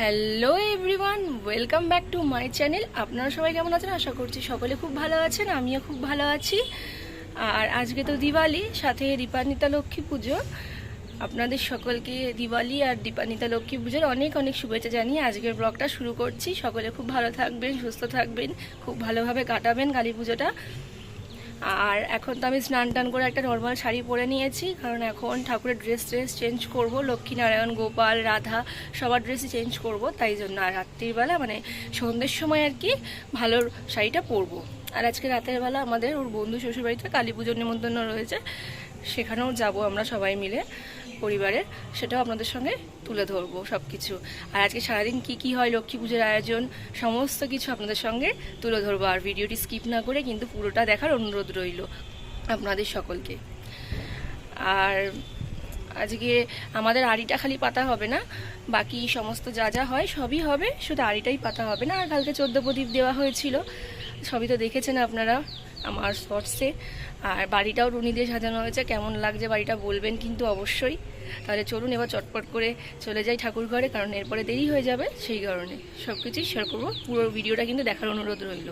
Hello everyone welcome back to my channel আপনারা সবাই কেমন আছেন? আশা করছি সকলে খুব ভালো আছেন, আমিও খুব ভালো আছি। আর আজকে তো দিওয়ালি, সাথে দীপান্বিতা লক্ষ্মী পুজো। আপনাদের সকলকে দিওয়ালি আর দীপান্বিতা লক্ষ্মী পুজোর অনেক অনেক শুভেচ্ছা জানিয়ে আজকের ব্লগটা শুরু করছি। সকলে খুব ভালো থাকবেন, সুস্থ থাকবেন, খুব ভালোভাবে কাটাবেন কালী পুজোটা। আর এখন তো আমি স্নান টান করে একটা নর্মাল শাড়ি পরে নিয়েছি, কারণ এখন ঠাকুরের ড্রেস ট্রেস চেঞ্জ করব, লক্ষ্মীনারায়ণ, গোপাল, রাধা, সবার ড্রেসই চেঞ্জ করব, তাই জন্য আর রাত্রিবেলা মানে সন্ধ্যের সময় আর কি ভালো শাড়িটা পরবো। আর আজকে রাতের বেলা আমাদের ওর বন্ধু শ্বশুরবাড়িতে কালী পুজোর নিমন্ত্রণ রয়েছে, সেখানেও যাব আমরা সবাই মিলে। পরিবারের, সেটাও আপনাদের সঙ্গে তুলে ধরবো সব কিছু আর আজকে সারাদিন কি কি হয়, লক্ষ্মী পুজোর আয়োজন, সমস্ত কিছু আপনাদের সঙ্গে তুলে ধরবো। আর ভিডিওটি স্কিপ না করে কিন্তু পুরোটা দেখার অনুরোধ রইল আপনাদের সকলকে। আর আজকে আমাদের আড়িটা খালি পাতা হবে না, বাকি সমস্ত যা যা হয় সবই হবে, শুধু আড়িটাই পাতা হবে না, আর কালকে চোদ্দ প্রদীপ দেওয়া হয়েছিল, সবই তো দেখেছেন আপনারা। আমার শর্টসে। আর বাড়িটাও রুনি দিয়ে সাজানো হয়েছে, কেমন লাগছে বাড়িটা বলবেন কিন্তু অবশ্যই। তাহলে চলুন এবার চটপট করে চলে যাই ঠাকুর ঘরে, কারণ এরপরে দেরি হয়ে যাবে সেই কারণে সব কিছুই শেয়ার করব। পুরো ভিডিওটা কিন্তু দেখার অনুরোধ রইল।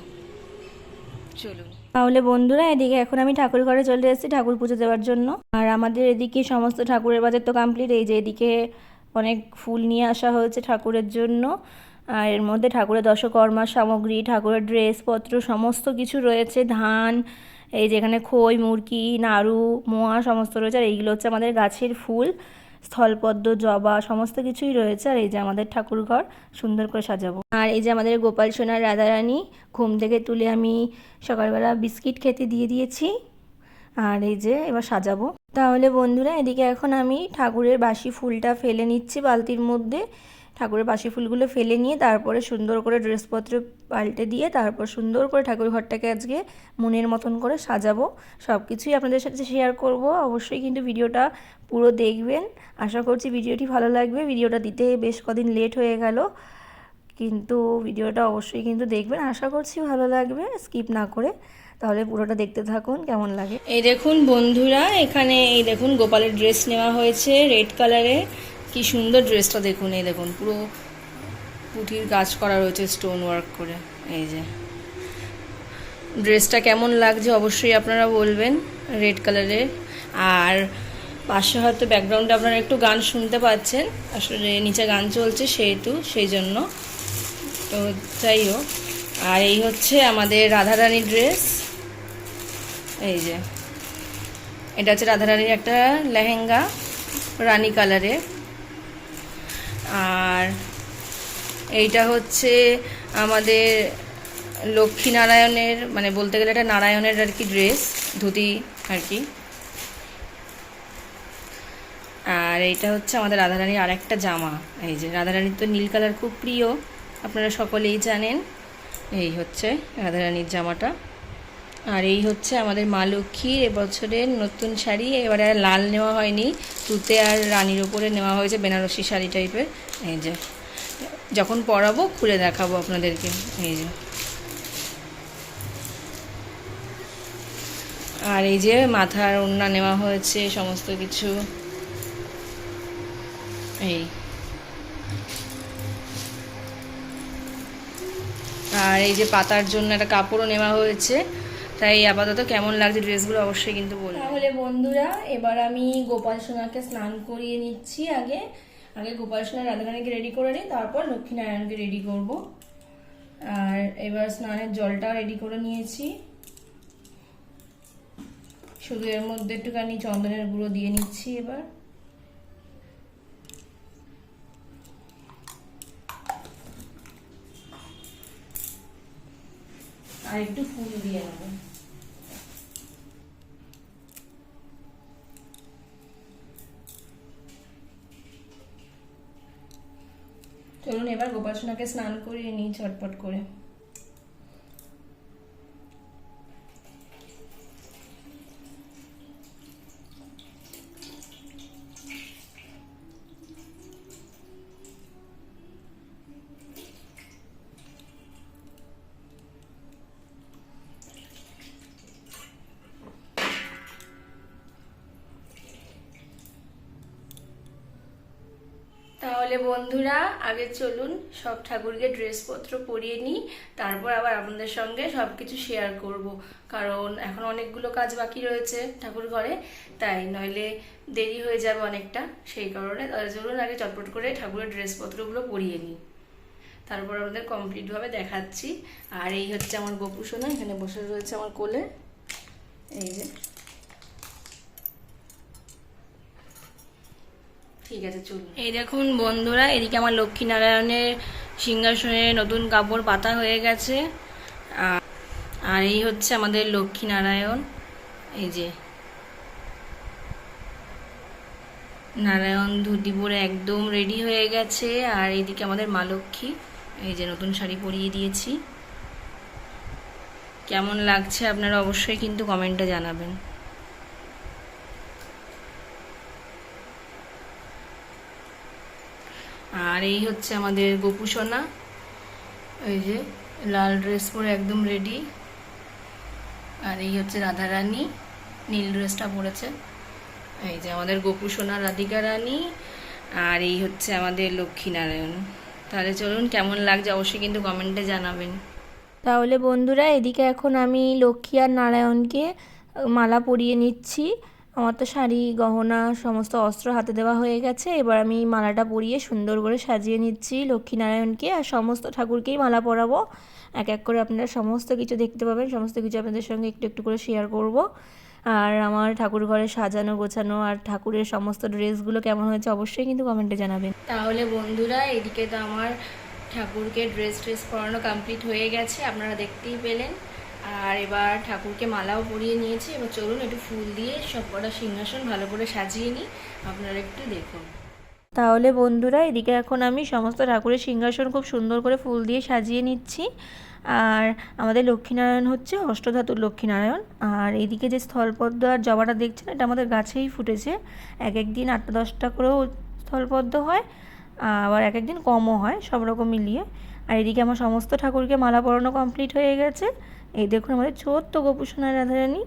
চলুন। তাহলে বন্ধুরা, এদিকে এখন আমি ঠাকুর ঘরে চলে এসেছি ঠাকুর পুজো দেওয়ার জন্য। আর আমাদের এদিকে সমস্ত ঠাকুরের বাজার তো কমপ্লিট এই যে এদিকে অনেক ফুল নিয়ে আসা হয়েছে ঠাকুরের জন্য। আর এর মধ্যে ঠাকুরের দশকর্মা, সামগ্রী, ঠাকুরের ড্রেসপত্র সমস্ত কিছু রয়েছে। ধান, এই যেখানে খই মুরকি নাড়ু, মোয়া সমস্ত রয়েছে। আর এইগুলো হচ্ছে আমাদের গাছের ফুল, স্থলপদ্ম, জবা সমস্ত কিছুই রয়েছে। আর এই যে আমাদের ঠাকুর ঘর সুন্দর করে সাজাবো। আর এই যে আমাদের গোপাল সোনার রাধারানী, ঘুম থেকে তুলে আমি সকালবেলা বিস্কিট খেতে দিয়ে দিয়েছি। আর এই যে এবার সাজাবো। তাহলে বন্ধুরা, এদিকে এখন আমি ঠাকুরের বাসি ফুলটা ফেলে নিচ্ছি বালতির মধ্যে। ঠাকুরের বাসি ফুলগুলো ফেলে নিয়ে তারপরে সুন্দর করে ড্রেসপত্র পাল্টে দিয়ে তারপর সুন্দর করে ঠাকুর ঘরটাকে আজকে মনের মতন করে সাজাবো। সব কিছুই আপনাদের সাথে শেয়ার করব। অবশ্যই কিন্তু ভিডিওটা পুরো দেখবেন। আশা করছি ভিডিওটি ভালো লাগবে। ভিডিওটা দিতে বেশ কদিন লেট হয়ে গেল। কিন্তু ভিডিওটা অবশ্যই কিন্তু দেখবেন। আশা করছি ভালো লাগবে। স্কিপ না করে তাহলে পুরোটা দেখতে থাকুন। কেমন লাগে? এই দেখুন বন্ধুরা, এখানে এই দেখুন গোপালের ড্রেস নেওয়া হয়েছে রেড কালারে কি সুন্দর ড্রেসটা দেখুন, এই দেখুন, পুরো পুঁথির কাজ করা রয়েছে স্টোন ওয়ার্ক করে, এই যে। ড্রেসটা কেমন লাগছে অবশ্যই আপনারা বলবেন রেড কালারের আর পাশে হয়তো ব্যাকগ্রাউন্ডে আপনারা একটু গান শুনতে পাচ্ছেন, আসলে নিচে গান চলছে সেহেতু সেই জন্য তো যাই হোক, আর এই হচ্ছে আমাদের রাধারানী ড্রেস এই যে। এটা হচ্ছে রাধারানীর একটা লেহেঙ্গা, রানী কালারের আর এইটা হচ্ছে আমাদের লক্ষ্মীনারায়ণের মানে বলতে গেলে এটা নারায়ণের আর কি ড্রেস ধুতি আর কি। আর এইটা হচ্ছে আমাদের রাধারানীর আর একটা জামা। এই যে রাধারানীর তো নীল কালার খুব প্রিয়, আপনারা সকলেই জানেন। এই হচ্ছে রাধারানীর জামাটা। আর এই হচ্ছে আমাদের মা লক্ষ্মীর এবছরের নতুন শাড়ি। এবারে আর লাল নেওয়া হয়নি, তুতে আর রানীর ওপরে নেওয়া হয়েছে বেনারসি শাড়ি টাইপের। এই যে, যখন পরাবো খুলে দেখাবো আপনাদেরকে। এই যে। আর এই যে মাথার ওড়না নেওয়া হয়েছে, সমস্ত কিছু। এই। আর এই যে পাতার জন্য একটা কাপড়ও নেওয়া হয়েছে। তাই আপাতত কেমন লাগছে ড্রেসগুলো অবশ্যই কিন্তু বলব। তাহলে বন্ধুরা, এবার আমি গোপাল সোনাকে স্নান করিয়ে নিচ্ছি আগে। আগে গোপাল সোনা রাধারানীকে রেডি করে নিই, তারপর লক্ষ্মীনারায়ণকে রেডি করব। আর এবার স্নানের জলটা রেডি করে নিয়েছি। শুধু এর মধ্যে একটুখানি চন্দনের গুঁড়ো দিয়ে নিচ্ছি এবার। আর একটু ফুল দিয়ে নেব। চলুন এবার গোপাল সোনাকে স্নান করিয়ে নিই ঝটপট করে। তাহলে বন্ধুরা, আগে চলুন সব ঠাকুরকে ড্রেসপত্র পরিয়ে নিই, তারপর আবার আপনাদের সঙ্গে সব কিছু শেয়ার করব। কারণ এখন অনেকগুলো কাজ বাকি রয়েছে ঠাকুর ঘরে, তাই নইলে দেরি হয়ে যাবে অনেকটা। সেই কারণে তাহলে চলুন আগে চটপট করে ঠাকুরের ড্রেসপত্রগুলো পরিয়ে নিই। তারপর আমাদের কমপ্লিটভাবে দেখাচ্ছি। আর এই হচ্ছে আমার গোপু সোনা এখানে বসে রয়েছে আমার কোলে। এই যে। ঠিক আছে, চলুন। এই দেখুন বন্ধুরা, এদিকে আমার লক্ষ্মীনারায়ণের সিংহাসনে নতুন কাপড় পাতা হয়ে গেছে। আর এই হচ্ছে আমাদের লক্ষ্মীনারায়ণ। এই যে, নারায়ণ ধুতি পরে একদম রেডি হয়ে গেছে। আর এইদিকে আমাদের মা লক্ষ্মী, এই যে নতুন শাড়ি পরিয়ে দিয়েছি। কেমন লাগছে আপনারা অবশ্যই কিন্তু কমেন্টে জানাবেন। আর এই হচ্ছে আমাদের গোপু সোনা এই যে, লাল ড্রেস পরে একদম রেডি আর এই হচ্ছে রাধারানী, নীল ড্রেসটা পরেছে। এই যে আমাদের গোপু সোনা রাধিকা রানী, আর এই হচ্ছে আমাদের লক্ষ্মীনারায়ণ। তাহলে চলুন কেমন লাগছে অবশ্যই কিন্তু কমেন্টে জানাবেন। তাহলে বন্ধুরা, এদিকে এখন আমি লক্ষ্মী আর নারায়ণকে মালা পরিয়ে নিচ্ছি। আমার তো শাড়ি, গহনা, সমস্ত অস্ত্র হাতে দেওয়া হয়ে গেছে। এবার আমি মালাটা পরিয়ে সুন্দর করে সাজিয়ে নিচ্ছি লক্ষ্মী নারায়ণকে আর সমস্ত ঠাকুরকেই মালা পরাবো। এক এক করে আপনারা সমস্ত কিছু দেখতে পাবেন, সমস্ত কিছু আপনাদের সঙ্গে একটু একটু করে শেয়ার করব। আর আমার ঠাকুর ঘরে সাজানো, গোছানো আর ঠাকুরের সমস্ত ড্রেসগুলো কেমন হয়েছে অবশ্যই কিন্তু কমেন্টে জানাবেন। তাহলে বন্ধুরা, এদিকে তো আমার ঠাকুরকে ড্রেস ট্রেস পরানো কমপ্লিট হয়ে গেছে, আপনারা দেখতেই পেলেন। আর এবার ঠাকুরকে মালাও পরিয়ে নিয়েছি। এবার চলুন একটু ফুল দিয়ে সব কটা সিংহাসন ভালো করে সাজিয়ে নিই। আপনারা একটু দেখুন। তাহলে বন্ধুরা, এদিকে এখন আমি সমস্ত ঠাকুরের সিংহাসন খুব সুন্দর করে ফুল দিয়ে সাজিয়ে নিচ্ছি। আর আমাদের লক্ষ্মীনারায়ণ হচ্ছে অষ্টধাতুর লক্ষ্মীনারায়ণ। আর এদিকে যে স্থলপদ্ম আর জবাটা দেখছেন, এটা আমাদের গাছেই ফুটেছে। এক এক দিন আটটা দশটা করেও স্থলপদ্ম হয়, আবার এক একদিন কমও হয়, সব রকম মিলিয়ে। আর এদিকে আমার সমস্ত ঠাকুরকে মালা পরানো কমপ্লিট হয়ে গেছে। এই দেখুন আমাদের ছোট্ট গোপুসোনা রাধারানী।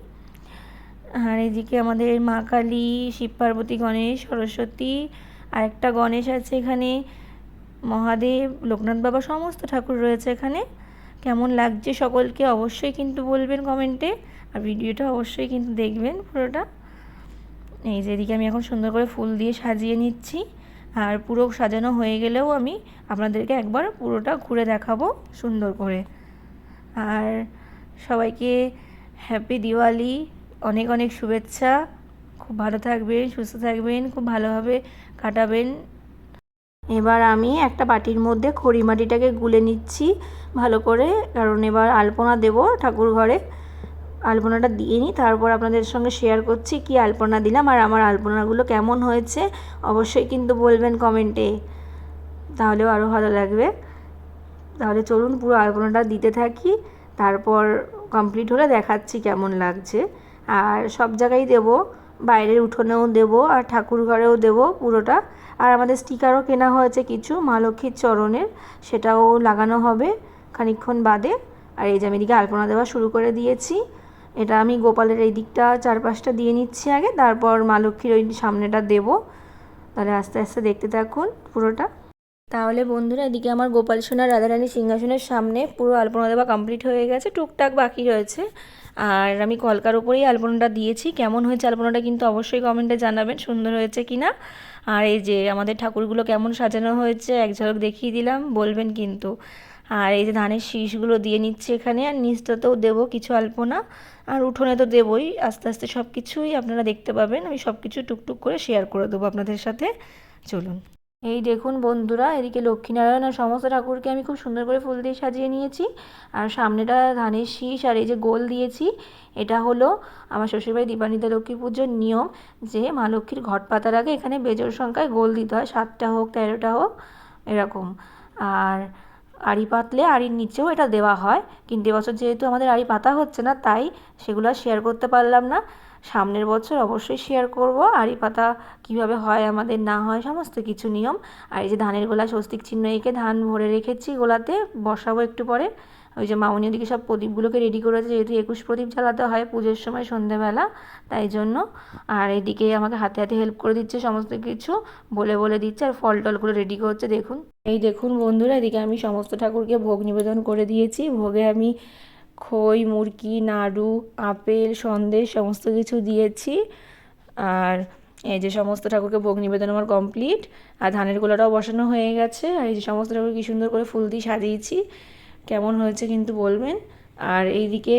আর এদিকে আমাদের মা কালী, শিব পার্বতী, গণেশ, সরস্বতী আর একটা গণেশ আছে এখানে। মহাদেব, লোকনাথ বাবা, সমস্ত ঠাকুর রয়েছে এখানে। কেমন লাগছে সকলকে অবশ্যই কিন্তু বলবেন কমেন্টে আর ভিডিওটা অবশ্যই কিন্তু দেখবেন পুরোটা। এই যে এদিকে আমি এখন সুন্দর করে ফুল দিয়ে সাজিয়ে নিচ্ছি। আর পুরো সাজানো হয়ে গেলেও আমি আপনাদেরকে একবার পুরোটা ঘুরে দেখাবো সুন্দর করে। আর সবাইকে হ্যাপি দিওয়ালি, অনেক অনেক শুভেচ্ছা। খুব ভালো থাকবেন, সুস্থ থাকবেন, খুব ভালোভাবে কাটাবেন। এবার আমি একটা বাটির মধ্যে খড়ি মাটিটাকে গুলে নিচ্ছি ভালো করে, কারণ এবার আলপনা দেব ঠাকুর ঘরে। আলপনাটা দিয়ে নিই, তারপর আপনাদের সঙ্গে শেয়ার করছি কি আলপনা দিলাম আর আমার আলপনাগুলো কেমন হয়েছে, অবশ্যই কিন্তু বলবেন কমেন্টে। তাহলেও আরও ভালো লাগবে। তাহলে চলুন পুরো আলপনাটা দিতে থাকি। তারপর কমপ্লিট হলে দেখাচ্ছি কেমন লাগছে। আর সব জায়গায় দেবো, বাইরের উঠোনেও দেবো, আর ঠাকুর ঘরেও দেবো পুরোটা। আর আমাদের স্টিকারও কেনা হয়েছে কিছু, মা লক্ষ্মীর চরণের, সেটাও লাগানো হবে খানিকক্ষণ বাদে। আর এই যে আমি এদিকে আলপনা দেওয়া শুরু করে দিয়েছি, এটা আমি গোপালের এই দিকটা চারপাশটা দিয়ে নিচ্ছি আগে, তারপর মা লক্ষ্মীর ওই সামনেটা দেবো। তাহলে আস্তে আস্তে দেখতে থাকুন পুরোটা। তাহলে বন্ধুরা এদিকে আমার গোপাল সোনা, রাধারানী সিংহাসনের সামনে পুরো আলপনা দেওয়া কমপ্লিট হয়ে গেছে, টুকটাক বাকি রয়েছে। আর আমি কলকার ওপরেই আলপনাটা দিয়েছি। কেমন হয়েছে আলপনাটা কিন্তু অবশ্যই কমেন্টে জানাবেন, সুন্দর হয়েছে কি না আর এই যে আমাদের ঠাকুরগুলো কেমন সাজানো হয়েছে, এক ঝলক দেখিয়ে দিলাম, বলবেন কিন্তু। আর এই যে ধানের শীষগুলো দিয়ে নিচ্ছে এখানে, আর নিচটাতেও দেবো কিছু আলপনা, আর উঠোনে তো দেবই। আস্তে আস্তে সব কিছুই আপনারা দেখতে পাবেন, আমি সব কিছু টুকটুক করে শেয়ার করে দেবো আপনাদের সাথে। চলুন। এই দেখুন বন্ধুরা, এদিকে লক্ষ্মীনারায়ণ আর সমস্ত ঠাকুরকে আমি খুব সুন্দর করে ফুল দিয়ে সাজিয়ে নিয়েছি। আর সামনেটা ধানের শীষ আর এই যে গোল দিয়েছি, এটা হলো আমার শ্বশুরবাড়ি দীপানিতা লক্ষ্মী পুজোর নিয়ম যে মা লক্ষ্মীর ঘট পাতার আগে এখানে বেজোর সংখ্যায় গোল দিতে হয়, সাতটা হোক, তেরোটা হোক, এরকম। আর আড়ি পাতলে আড়ির নিচেও এটা দেওয়া হয়। কিন্তু এবছর যেহেতু আমাদের আড়ি পাতা হচ্ছে না, তাই সেগুলো শেয়ার করতে পারলাম না। সামনের বছর অবশ্যই শেয়ার করব। আড়ি পাতা কীভাবে হয়, আমাদের না হয়, সমস্ত কিছু নিয়ম। আর এই যে ধানের গোলা স্বস্তিক চিহ্ন এঁকে ধান ভরে রেখেছি গোলাতে, বসাবো একটু পরে। ওই যে মামনি ওদিকে সব প্রদীপগুলোকে রেডি করেছে, যেহেতু একুশ প্রদীপ জ্বালাতে হয় পুজোর সময় সন্ধেবেলা, তাই জন্য। আর এদিকে আমাকে হাতে হাতে হেল্প করে দিচ্ছে সমস্ত কিছু, বলে বলে দিচ্ছে আর ফল টলগুলো রেডি করছে, দেখুন। এই দেখুন বন্ধুরা, এদিকে আমি সমস্ত ঠাকুরকে ভোগ নিবেদন করে দিয়েছি। ভোগে আমি খই মুরকি নাড়ু, আপেল, সন্দেশ, সমস্ত কিছু দিয়েছি। আর এই যে সমস্ত ঠাকুরকে ভোগ নিবেদন আমার কমপ্লিট, আর ধানের গোলাটাও বসানো হয়ে গেছে। আর এই যে সমস্ত ঠাকুর কি সুন্দর করে ফুল দিয়ে সাজিয়েছি, কেমন হয়েছে কিন্তু বলবেন। আর এইদিকে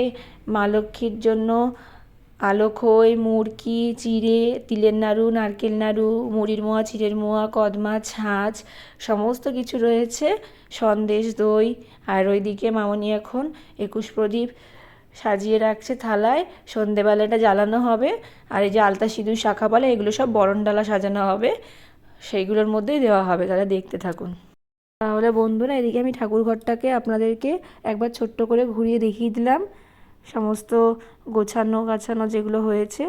মা লক্ষ্মীর জন্য আলো খই মুরকি, চিড়ে, তিলের নাড়ু, নারকেল নাড়ু, মুড়ির মোয়া, চিড়ের মোয়া, কদমা, ছাঁচ, সমস্ত কিছু রয়েছে। সন্দেশ, দই, আর ওইদিকে মামনি এখন একুশ প্রদীপ সাজিয়ে রাখছে থালায়। সন্ধেবেলাটা জ্বালানো হবে। আর এই যে আলতা সিঁদুর শাখাপালা এগুলো সব বরণ ডালা সাজানো হবে। সেইগুলোর মধ্যেই দেওয়া হবে, তাহলে দেখতে থাকুন। তাহলে বন্ধুরা, এদিকে আমি ঠাকুর ঘরটাকে আপনাদেরকে একবার ছোট্ট করে ঘুরিয়ে দেখিয়ে দিলাম। সমস্ত গোছানো গাছানো যেগুলো হয়েছে,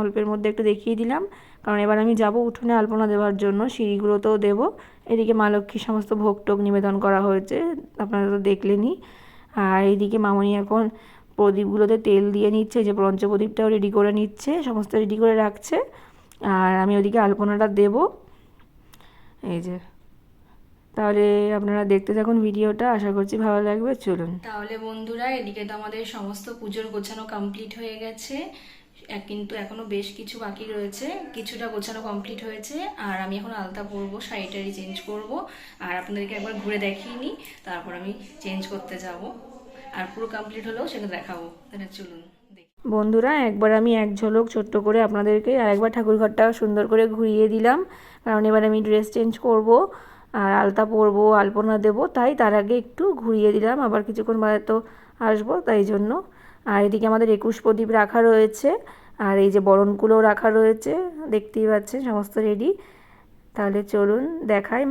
অল্পের মধ্যে একটু দেখিয়ে দিলাম। কারণ এবার আমি যাব উঠোনে আলপনা দেওয়ার জন্য, সিঁড়িগুলোতেও দেব। এদিকে মা লক্ষ্মীর সমস্ত ভোগ টোগ নিবেদন করা হয়েছে, আপনারা তো দেখলেনই। আর এইদিকে মামনি এখন প্রদীপগুলোতে তেল দিয়ে নিচ্ছে যে পঞ্চপ্রদীপটাও রেডি করে নিচ্ছে, সমস্ত রেডি করে রাখছে। আর আমি ওদিকে আলপনাটা দেব। এই যে তাহলে আপনারা দেখতে থাকুন ভিডিওটা আশা করছি ভালো লাগবে চলুন। তাহলে বন্ধুরা এদিকে তো আমাদের সমস্ত পুজোর গোছানো কমপ্লিট হয়ে গেছে। কিন্তু এখনও বেশ কিছু বাকি রয়েছে কিছুটা গোছানো কমপ্লিট হয়েছে আর আমি এখন আলতা পরবো শাড়িটারি চেঞ্জ করব আর আপনাদেরকে একবার ঘুরে দেখিয়ে নিই তারপর আমি চেঞ্জ করতে যাব। আর পুরো কমপ্লিট হলেও সেটা দেখাবো তাহলে চলুন দেখি। বন্ধুরা একবার আমি এক ঝলক ছোট্ট করে আপনাদেরকে আরেকবার ঠাকুর ঘরটা সুন্দর করে ঘুরিয়ে দিলাম কারণ এবার আমি ড্রেস চেঞ্জ করব। আর আলতা পরবো, আলপনা দেব, তাই তার আগে একটু ঘুরিয়ে দিলাম, আবার কিছুক্ষণ বাদে তো আসব, তাই জন্য। আর এদিকে আমাদের একুশ প্রদীপ রাখা রয়েছে, আর এই যে বরণকুলো রাখা রয়েছে, দেখতেই পাচ্ছেন, সমস্ত রেডি তাহলে চলুন দেখাই।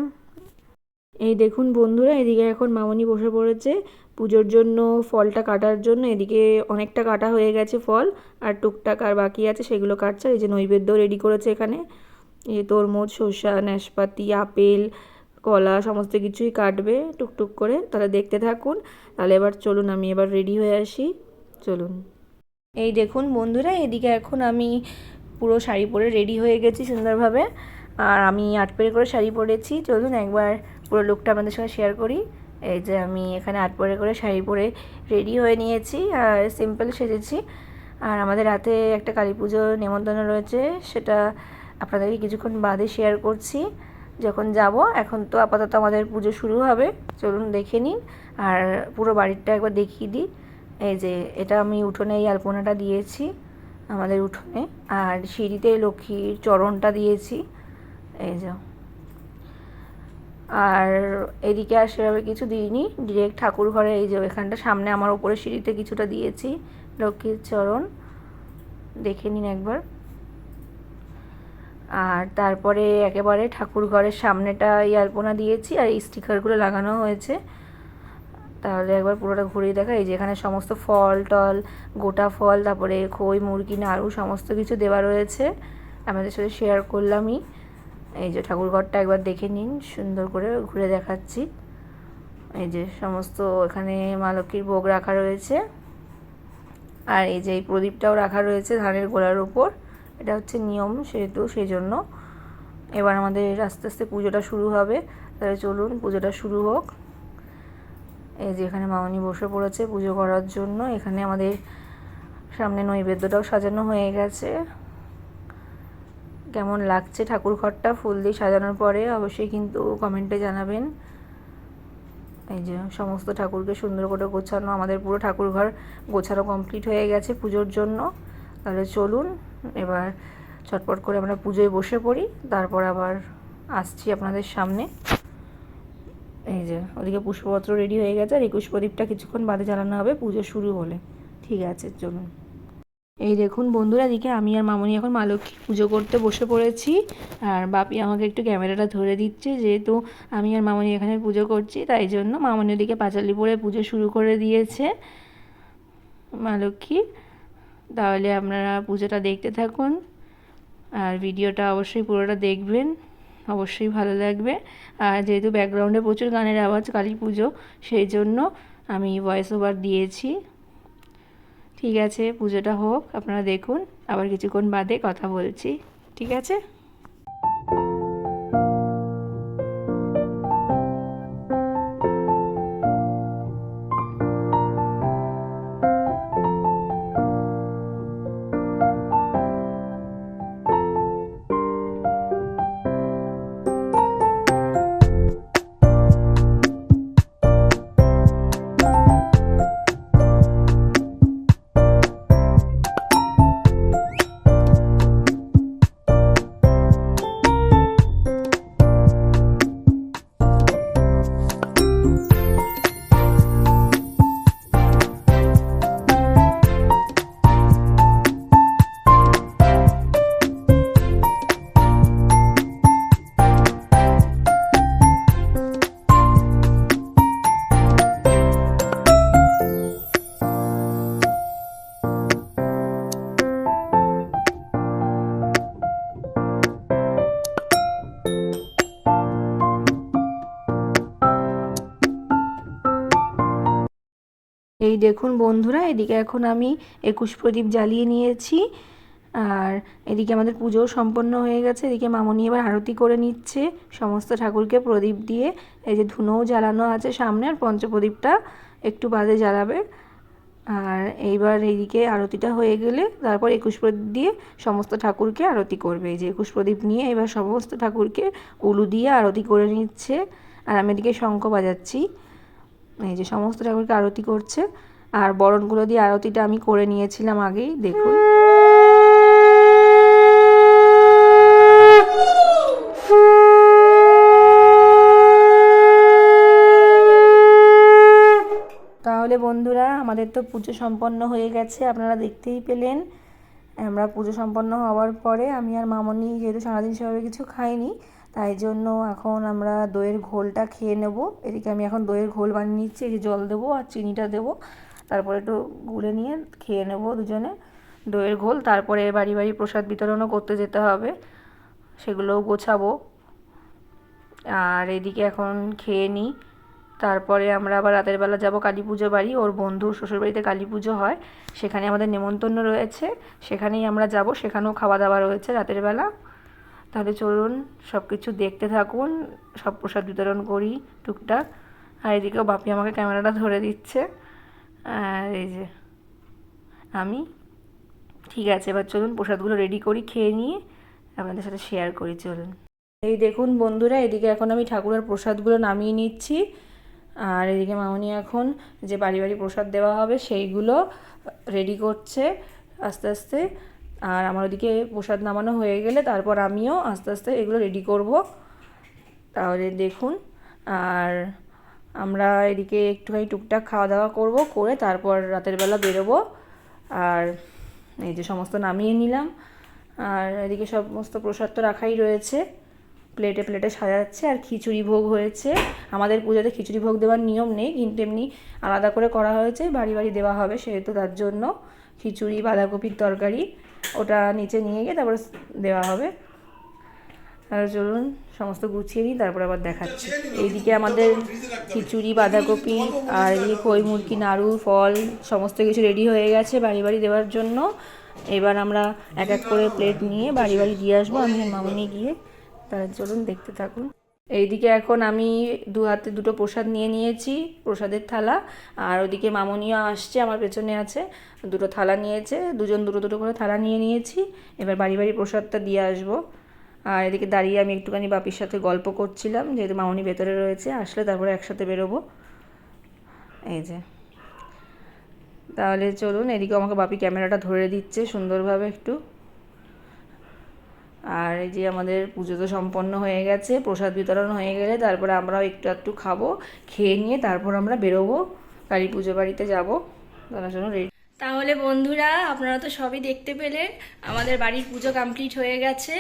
এই দেখুন বন্ধুরা, এদিকে এখন মামনি বসে পড়েছে, পুজোর জন্য, ফলটা কাটার জন্য, এদিকে অনেকটা কাটা হয়ে গেছে ফল, আর টুকটাক আর বাকি আছে, সেগুলো কাটছে এই যে নৈবেদ্য রেডি করেছে এখানে। এই তরমুজ, শসা, নাশপাতি, আপেল কলা, সমস্ত কিছুই কাটবে টুকটুক করে। তাহলে দেখতে থাকুন। তাহলে এবার চলুন, আমি এবার রেডি হয়ে আসি। চলুন। এই দেখুন বন্ধুরা, এদিকে এখন আমি পুরো শাড়ি পরে রেডি হয়ে গেছি সুন্দরভাবে। আর আমি আট পেরে করে শাড়ি পরেছি। চলুন একবার পুরো লুকটা আপনাদের সঙ্গে শেয়ার করি। এই যে আমি এখানে আট পরে করে শাড়ি পরে রেডি হয়ে নিয়েছি আর সিম্পল সেজেছি। আর আমাদের রাতে একটা কালী পুজোর নেমন্তন্ন রয়েছে, সেটা আপনাদেরকে কিছুক্ষণ বাদে শেয়ার করছি। যখন যাব, এখন তো আপাতত আমাদের পুজো শুরু হবে। চলুন দেখে নিন। আর পুরো বাড়িটা একবার দেখিয়ে দিই। এই যে, এটা আমি উঠোনে এই আলপনাটা দিয়েছি, আমাদের উঠোনে। আর সিঁড়িতে লক্ষ্মীর চরণটা দিয়েছি। এই যে। আর এদিকে আর সেভাবে কিছু দিইনি। ডিরেক্ট ঠাকুর ঘরে এই যে এখানটা সামনে আমার ওপরে সিঁড়িতে কিছুটা দিয়েছি লক্ষ্মীর চরণ। দেখে নিন একবার। আর তারপরে একেবারে ঠাকুর ঘরের সামনেটা এই আলপনা দিয়েছি আর এই স্টিকারগুলো লাগানো হয়েছে। তাহলে একবার পুরোটা ঘুরিয়ে দেখা। এই যে এখানে সমস্ত ফল, টল, গোটা ফল, তারপরে খই, মুরগি, নাড়ু সমস্ত কিছু দেওয়া রয়েছে। আমাদের সাথে শেয়ার করলামই। এই যে ঠাকুরঘরটা একবার দেখে নিন, সুন্দর করে ঘুরে দেখাচ্ছি। এই যে সমস্ত এখানে মা লক্ষ্মীর ভোগ রাখা রয়েছে। আর এই যে এই প্রদীপটাও রাখা রয়েছে ধানের গোলার উপর। এটা হচ্ছে নিয়ম সেহেতু সেই জন্য এবার আমাদের আস্তে আস্তে পুজোটা শুরু হবে। তাহলে চলুন, পুজোটা শুরু হোক। এই যে এখানে মামনি বসে পড়েছে পুজো করার জন্য। এখানে আমাদের সামনে নৈবেদ্যটাও সাজানো হয়ে গেছে। কেমন লাগছে ঠাকুর ঘরটা? ফুল দিয়ে সাজানোর পরে অবশ্যই কিন্তু কমেন্টে জানাবেন। এই যে সমস্ত ঠাকুরকে সুন্দর করে গোছানো, আমাদের পুরো ঠাকুর ঘর গোছানো কমপ্লিট হয়ে গেছে পুজোর জন্য। তাহলে চলুন, এবার চটপট করে আমরা পুজোয় বসে পড়ি, তারপর আবার আসছি আপনাদের সামনে। এই যে, ওদিকে পুষ্পপত্র রেডি হয়ে গেছে, আর একুশ প্রদীপটা কিছুক্ষণ বাদে জ্বালানো হবে, পুজো শুরু হলে। ঠিক আছে, চলুন। এই দেখুন বন্ধুরা, এদিকে আমি আর মামনি এখন মা লক্ষ্মী পুজো করতে বসে পড়েছি, আর বাপি আমাকে একটু ক্যামেরাটা ধরে দিচ্ছে, যেহেতু আমি আর মামনি এখানে পুজো করছি, তাই জন্য মামনি ওদিকে পাঁচালি পরে পুজো শুরু করে দিয়েছে। মা লক্ষ্মী তাহলে আপনারা পুজোটা দেখতে থাকুন আর ভিডিওটা অবশ্যই পুরোটা দেখবেন। অবশ্যই ভালো লাগবে। আর যেহেতু ব্যাকগ্রাউন্ডে প্রচুর গানের আওয়াজ, কালী পুজো, সেই জন্য আমি ভয়েস ওভার দিয়েছি। ঠিক আছে, পুজোটা হোক, আপনারা দেখুন। আবার কিছুক্ষণ বাদে কথা বলছি। ঠিক আছে? এই দেখুন বন্ধুরা, এদিকে এখন আমি একুশ প্রদীপ জ্বালিয়ে নিয়েছি। আর এদিকে আমাদের পুজোও সম্পন্ন হয়ে গেছে। এদিকে মামনি এবার আরতি করে নিচ্ছে। সমস্ত ঠাকুরকে প্রদীপ দিয়ে এই যে ধুনোও জ্বালানো আছে সামনে, আর পঞ্চপ্রদীপটা একটু বাদে জ্বালাবে। আর এইবার এইদিকে আরতিটা হয়ে গেলে তারপর একুশ প্রদীপ দিয়ে সমস্ত ঠাকুরকে আরতি করবে। এই যে একুশ প্রদীপ নিয়ে এবার সমস্ত ঠাকুরকে উলু দিয়ে আরতি করে নিচ্ছে। আর আমি এদিকে শঙ্খ বাজাচ্ছি। এই যে সমস্ত ঠাকুরকে আরতি করছে। আর বরণগুলো দিয়ে আরতিটা আমি করে নিয়েছিলাম আগেই, দেখুন। তাহলে বন্ধুরা, আমাদের তো পুজো সম্পন্ন হয়ে গেছে, আপনারা দেখতেই পেলেন। আমরা পুজো সম্পন্ন হওয়ার পরে আমি আর মামনি যেহেতু সারাদিন সেভাবে কিছু খাইনি তাই জন্য এখন আমরা দইয়ের ঘোলটা খেয়ে নেব। এদিকে আমি এখন দইয়ের ঘোল বানিয়ে নিচ্ছি, এই যে জল দেবো আর চিনিটা দেবো। তারপরে একটু গুলে নিয়ে খেয়ে নেব দুজনে দইয়ের ঘোল। তারপরে বাড়ি বাড়ি প্রসাদ বিতরণও করতে যেতে হবে, সেগুলোও গোছাবো। আর এদিকে এখন খেয়ে নিই। তারপরে আমরা আবার রাতের বেলা যাব কালী পুজো বাড়ি। ওর বন্ধুর শ্বশুরবাড়িতে কালী পুজো হয়, সেখানে আমাদের নেমন্তন্ন রয়েছে। সেখানেই আমরা যাব, সেখানেও খাওয়া দাওয়া রয়েছে রাতের বেলা। তাহলে চলুন সব কিছু দেখতে থাকুন, সব প্রসাদ বিতরণ করি টুকটাক। আর এদিকেও বাপি আমাকে ক্যামেরাটা ধরে দিচ্ছে। আর এই যে আমি। ঠিক আছে, এবার চলুন প্রসাদগুলো রেডি করি, খেয়ে নিয়ে আপনাদের সাথে শেয়ার করি, চলুন। এই দেখুন বন্ধুরা, এদিকে এখন আমি ঠাকুরের প্রসাদগুলো নামিয়ে নিচ্ছি। আর এদিকে মামনি এখন যে বাড়ি বাড়ি প্রসাদ দেওয়া হবে, সেইগুলো রেডি করছে, আস্তে আস্তে। আর আমার ওদিকে প্রসাদ নামানো হয়ে গেলে তারপর আমিও আস্তে আস্তে এগুলো রেডি করব। তাহলে দেখুন, আর আমরা এদিকে একটুখানি টুকটাক খাওয়া দাওয়া করব, করে তারপর রাতের বেলা বেরোবো। আর এই যে সমস্ত নামিয়ে নিলাম। আর এদিকে সমস্ত প্রসাদ তো রাখাই রয়েছে। প্লেটে প্লেটে সাজাচ্ছে আর খিচুড়ি ভোগ হয়েছে। আমাদের পুজোতে খিচুড়ি ভোগ দেওয়ার নিয়ম নেই, কিন্তু এমনি আলাদা করে করা হয়েছে, বাড়ি বাড়ি দেওয়া হবে সেহেতু তার জন্য। খিচুড়ি, বাঁধাকপির তরকারি ওটা নিচে নিয়ে গিয়ে তারপর দেওয়া হবে। আর চলুন, সমস্ত গুছিয়ে নিই, তারপর আবার দেখাচ্ছি। এইদিকে আমাদের খিচুড়ি, বাঁধাকপি, আর এদিকে খই মুরগি, নাড়ু, ফল, সমস্ত কিছু রেডি হয়ে গেছে বাড়ি বাড়ি দেওয়ার জন্য। এবার আমরা এক এক করে প্লেট নিয়ে বাড়ি বাড়ি দিয়ে আসব। আমি মামনি গিয়ে, তাহলে চলুন দেখতে থাকুন। এইদিকে এখন আমি দু হাতে দুটো প্রসাদ নিয়ে নিয়েছি, প্রসাদের থালা, আর ওদিকে মামনিও আসছে, আমার পেছনে আছে, দুটো থালা নিয়েছে, দুজন দুটো দুটো করে থালা নিয়ে নিয়েছি, এবার বাড়ি বাড়ি প্রসাদটা দিয়ে আসব। আর এদিকে দাঁড়িয়ে আমি একটুখানি বাপির সাথে গল্প করছিলাম, যেহেতু মামনি ভেতরে রয়েছে, আসলে তারপরে একসাথে বেরোবো। এই যে। তাহলে চলুন, এদিকে আমাকে বাপি ক্যামেরাটা ধরে দিচ্ছে সুন্দরভাবে একটু। আর এই যে আমাদের পুজো তো সম্পন্ন হয়ে গেছে, প্রসাদ বিতরণ হয়ে গেলে তারপরে আমরাও একটু একটু খাব, খেয়ে নিয়ে তারপর আমরা বেরোবো, কালী পুজো বাড়িতে যাব। জন্য রেডি তাহলে বন্ধুরা, আপনারা তো সবই দেখতে পেলেন, আমাদের বাড়ির পুজো কমপ্লিট হয়ে গেছে।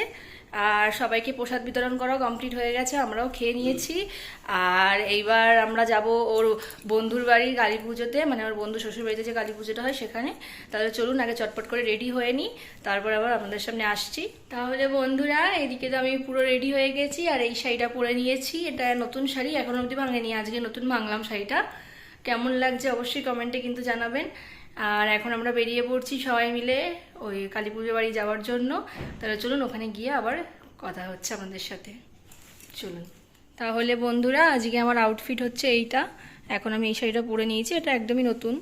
আর সবাইকে প্রসাদ বিতরণ করাও কমপ্লিট হয়ে গেছে, আমরাও খেয়ে নিয়েছি। আর এইবার আমরা যাব ওর বন্ধুর বাড়ি কালী পুজোতে মানে ওর বন্ধু শ্বশুর বাড়িতে যে কালী পুজোটা হয় সেখানে। তাহলে চলুন আগে চটপট করে রেডি হয়ে নিই, তারপর আবার আপনাদের সামনে আসছি। তাহলে বন্ধুরা এদিকে তো আমি পুরো রেডি হয়ে গেছি, আর এই শাড়িটা পরে নিয়েছি। এটা নতুন শাড়ি, এখন অবধি ভাঙেনি, আজকে নতুন ভাঙলাম শাড়িটা। কেমন লাগছে অবশ্যই কমেন্টে কিন্তু জানাবেন। আর এখন আমরা বেরিয়ে পড়ছি সবাই মিলে ওই কালী পুজো বাড়ি যাওয়ার জন্য। তাহলে চলুন, ওখানে গিয়ে আবার কথা হচ্ছে আমাদের সাথে। চলুন। তাহলে বন্ধুরা, আজকে আমার আউটফিট হচ্ছে এইটা। এখন আমি এই শাড়িটা পরে নিয়েছি, এটা একদমই নতুন।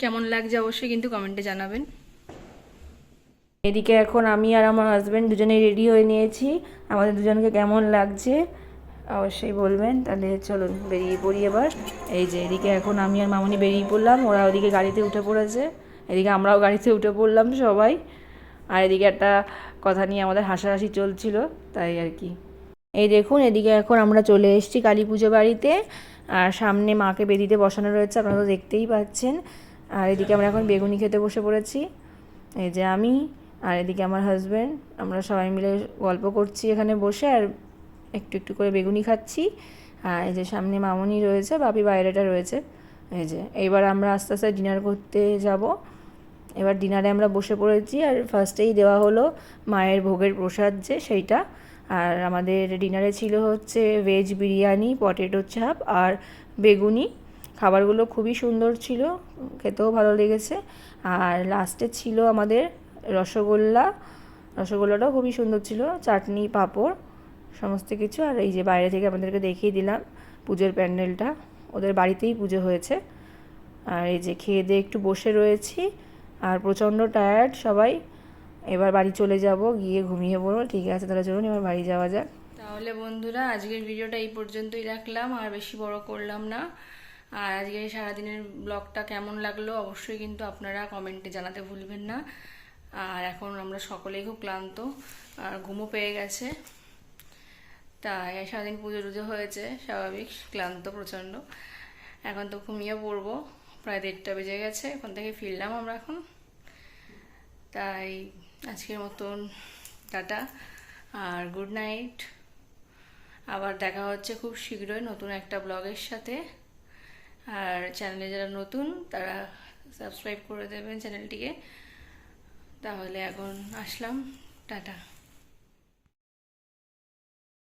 কেমন লাগছে অবশ্যই কিন্তু কমেন্টে জানাবেন। এদিকে এখন আমি আর আমার হাজব্যান্ড দুজনেই রেডি হয়ে নিয়েছি। আমাদের দুজনকে কেমন লাগছে? অবশ্যই বলবেন। তাহলে চলুন, বেরিয়ে পড়ি এবার। এই যে এদিকে এখন আমি আর মামনি বেরিয়ে পড়লাম, ওরা ওদিকে গাড়িতে উঠে পড়েছে। এদিকে আমরাও গাড়িতে উঠে পড়লাম সবাই। আর এদিকে একটা কথা নিয়ে আমাদের হাসাহাসি চলছিল, তাই আর কি। এই দেখুন, এদিকে এখন আমরা চলে এসেছি কালী পুজো বাড়িতে। আর সামনে মাকে বেদিতে বসানো রয়েছে, আপনারা তো দেখতেই পাচ্ছেন। আর এদিকে আমরা এখন বেগুনি খেতে বসে পড়েছি। এই যে আমি, আর এদিকে আমার হাজব্যান্ড আমরা সবাই মিলে গল্প করছি এখানে বসে। আর একটু একটু করে বেগুনি খাচ্ছি। আর এই যে সামনে মামনি রয়েছে, বাপি বাইরেটা রয়েছে। এই যে, এইবার আমরা আস্তে আস্তে ডিনার করতে যাব। এবার ডিনারে আমরা বসে পড়েছি আর ফার্স্টেই দেওয়া হলো মায়ের ভোগের প্রসাদ যে সেইটা। আর আমাদের ডিনারে ছিল হচ্ছে ভেজ বিরিয়ানি পটেটো চাপ আর বেগুনি। খাবারগুলো খুবই সুন্দর ছিল, খেতেও ভালো লেগেছে। আর লাস্টে ছিল আমাদের রসগোল্লা। রসগোল্লাটাও খুবই সুন্দর ছিল, চাটনি, পাঁপড়। সমস্ত কিছু। আর এই যে বাইরে থেকে আপনাদেরকে দেখিয়ে দিলাম পুজোর প্যান্ডেলটা। ওদের বাড়িতেই পুজো হয়েছে। আর এই যে খেয়ে দিয়ে একটু বসে রয়েছি। আর প্রচণ্ড টায়ার্ড সবাই। এবার বাড়ি চলে যাব, গিয়ে ঘুমিয়ে পড়ব। ঠিক আছে, তাহলে চলুন এবার বাড়ি যাওয়া যাক। তাহলে বন্ধুরা, আজকের ভিডিওটা এই পর্যন্তই রাখলাম। আর বেশি বড় করলাম না। আর আজকের সারাদিনের ব্লগটা কেমন লাগল অবশ্যই কিন্তু আপনারা কমেন্টে জানাতে ভুলবেন না। আর এখন আমরা সকলেই খুব ক্লান্ত। আর ঘুমও পেয়ে গেছে। তাই সারাদিন পুজো টুজো হয়েছে, স্বাভাবিক, ক্লান্ত প্রচণ্ড। এখন তো ঘুমিয়ে পড়ব, প্রায় দেড়টা বেজে গেছে, এখন থেকে ফিরলাম আমরা এখন। তাই আজকের মতন টাটা, আর গুড নাইট আবার দেখা হচ্ছে খুব শীঘ্রই নতুন একটা ব্লগের সাথে। আর চ্যানেলে যারা নতুন, তারা সাবস্ক্রাইব করে দেবেন চ্যানেলটিকে তাহলে এখন আসলাম, টাটা।